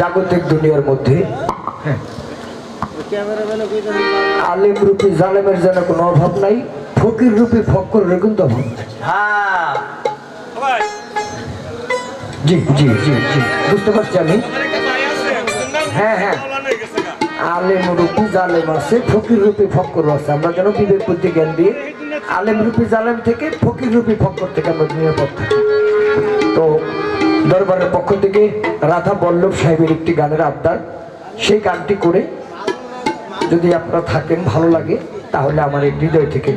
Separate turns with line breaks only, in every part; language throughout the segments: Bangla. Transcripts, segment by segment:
জাগতিক দুনিয়ার মধ্যে আলিম রুপি জালেমের যেন কোনো অভাব নাই ফকির রূপী ফকরের কিন্তু অভাব জি জি জি জি বুঝতে পারছি আমি হ্যাঁ হ্যাঁ আলেম রূপী জালেম আছে ফকির রূপী ফকর আছে আমরা যেন বিবেক বুদ্ধি জ্ঞান দিয়ে আলেম রূপী জালেম থেকে ফকির রূপী ফকর থেকে আমরা নিরাপদ থাকি তো দরবারের পক্ষ থেকে রাধা বল্লভ সাহেবের একটি গানের আবদার সেই গানটি করে যদি আপনারা থাকেন ভালো লাগে তাহলে আমার এই হৃদয় থেকে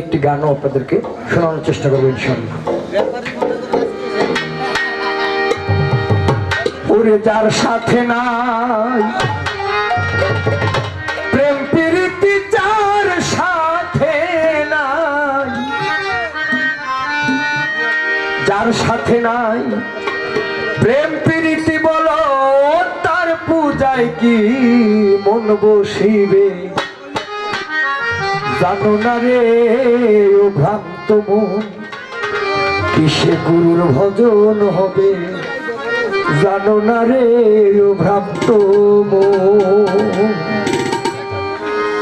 একটি গানও আপনাদেরকে শোনানোর চেষ্টা করবেন সঙ্গে ওরে যার সাথে নাই প্রেম প্রীতি যার সাথে নাই যার সাথে নাই প্রেম প্রীতি বল তার পূজায় কি মন বসিবে জানো না রে ও ভ্রান্ত মন কিসে গুরুর ভজন হবে জানো না রে ও ভ্রান্ত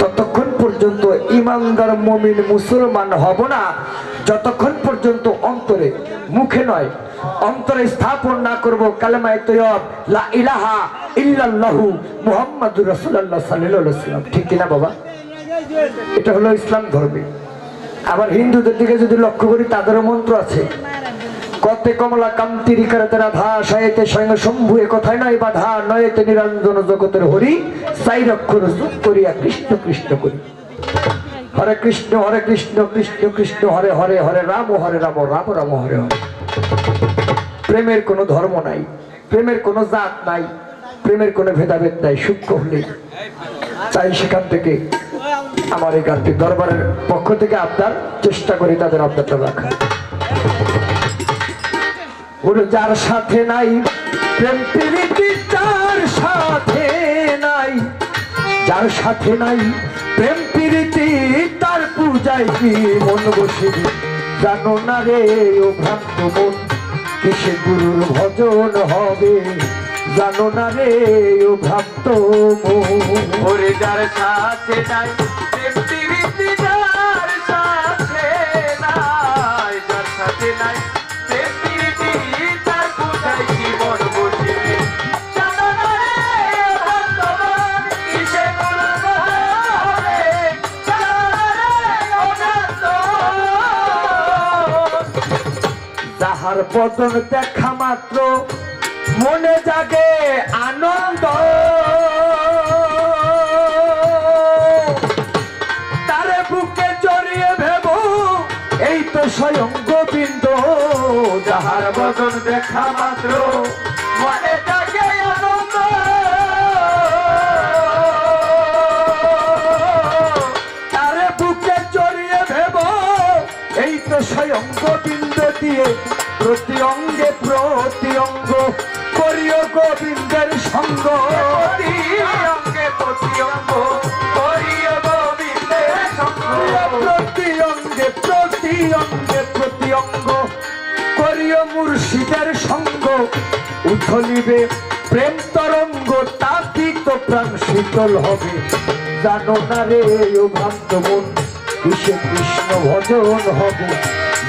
ততক্ষণ পর্যন্ত ইমানদার মমিন মুসলমান হব না যতক্ষণ পর্যন্ত অন্তরে মুখে নয় অন্তরে স্থাপন না করবো কালেমায় তৈয়ব লা ইলাহা ইল্লাল্লাহু মুহাম্মাদুর সাল্লাম ঠিক কিনা বাবা এটা হলো ইসলাম ধর্মে আবার হিন্দুদের দিকে যদি লক্ষ্য করি তাদেরও মন্ত্র আছে কত কমলা কান্তির শম্ভু এ নয় নয়েতে নিরঞ্জন জগতের হরি সাই করিয়া কৃষ্ণ কৃষ্ণ করি হরে কৃষ্ণ হরে কৃষ্ণ কৃষ্ণ কৃষ্ণ হরে হরে হরে রাম হরে রাম রাম রাম হরে হরে প্রেমের কোনো ধর্ম নাই প্রেমের কোনো জাত নাই প্রেমের কোনো ভেদাভেদ নাই সূক্ষ্ম হলে তাই সেখান থেকে আমার এই গানটি দরবারের পক্ষ থেকে আপনার চেষ্টা করি তাদের আবদারটা রাখা ওর যার সাথে নাই প্রেম প্রীতি যার সাথে নাই যার সাথে নাই প্রেম প্রীতি তার পূজায় কি মন বসিবে জানো না রে ও ভ্রান্ত মন কিসে গুরুর ভজন হবে জানো না রে ও ভ্রান্ত মন
ওরে যার সাথে নাই
তার পতন দেখা মাত্র মনে জাগে আনন্দ তারে বুকে জড়িয়ে ভেব এই তো স্বয়ং গোবিন্দ যাহার বদন দেখা মাত্র প্রতি অঙ্গে প্রতি অঙ্গ করিও গোবিন্দের সঙ্গ
প্রতি অঙ্গে প্রতি অঙ্গ করিও গোবিন্দের সঙ্গ
প্রতি অঙ্গে প্রতি অঙ্গে প্রতি অঙ্গ করিও মুর্শিদের সঙ্গ উঠলিবে প্রেম তরঙ্গ তাতি তো প্রাণ শীতল হবে জানো না রে ও ভক্ত মন কৃষ্ণ ভজন হবে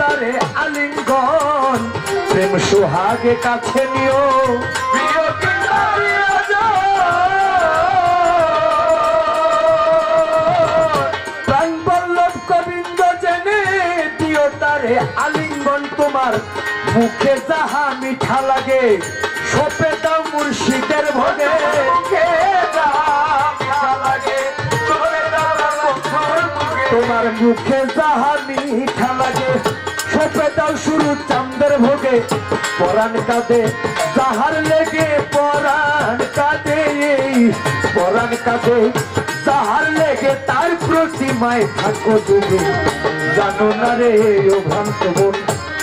তারে আলিঙ্গন প্রেম সোহাগে কাছে নিও প্রাণ বল্লভ কবিন্দ জেনে দিও তারে আলিঙ্গন তোমার মুখে যাহা মিঠা লাগে সপে দাও মুর্শিদের ভোগে তোমার মুখে যাহা মিঠা লাগে সপে দাও শুরু চান্দের ভোগে পরাণ কাঁদে যাহার লেগে পরাণ কাঁদে পরাণ কাঁদে তাহার লেগে তার প্রতিমায় থাকো তুমি জানো না রে ও ভ্রান্ত বোন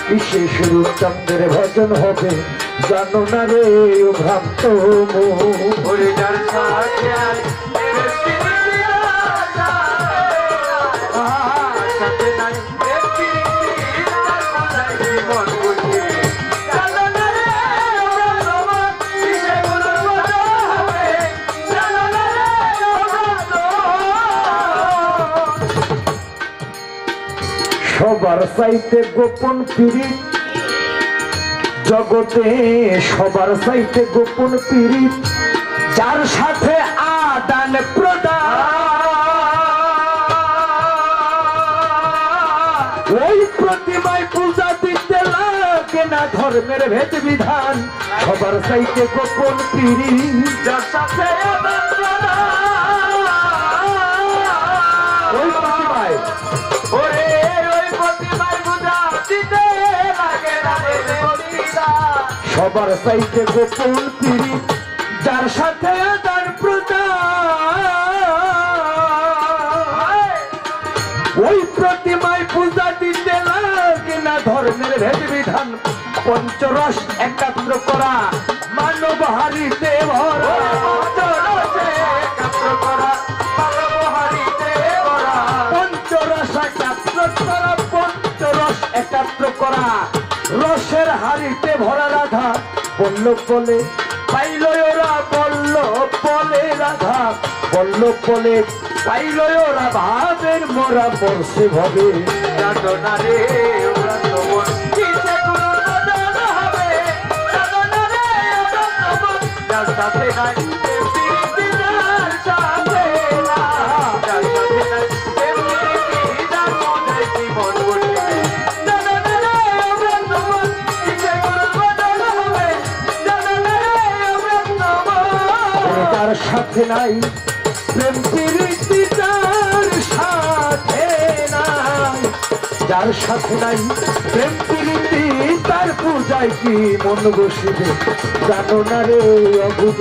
বিশেষ রূপচন্দ্রের ভজন হবে জানো না রে ভ্রান্ত সবার চাইতে গোপন পীড়িত জগতে সবার চাইতে গোপন পীড়িত যার সাথে আদান প্রদান ওই প্রতিমায় পূজা দিতে লাগে না ধর্মের ভেদ বিধান সবার চাইতে গোপন পীড়িত
যার সাথে আদান প্রদান
সবার সাইতে গোপন তিরি যার সাথে তার প্রতা ওই প্রতিমায় পূজা দিতে লাগে না ধর্মের ভেদ বিধান পঞ্চরস একাত্র করা মানব হারিতে ভর
পঞ্চরস একাত্র করা
বলল বলে পাইল ওরা বলল বলে রাধা বলল বলে পাইল ওরা ভাবের মোরা পড়ছে ভবে
রাধনা রে ওরা তো সাথে নাই
সাথে নাই প্রেম প্রীতি তার সাথে নাই যার সাথে নাই প্রেম প্রীতি তার পূজায় কি মন বসিবে জানো না রে অভুত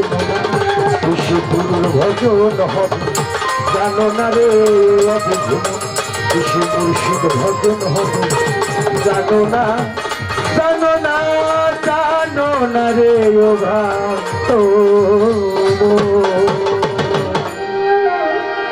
খুশি গুরুর ভজন হবে জানো না রে অভুত খুশি মুর্শিদ ভজন হবে জানো না জানো না জানো না রে ও তো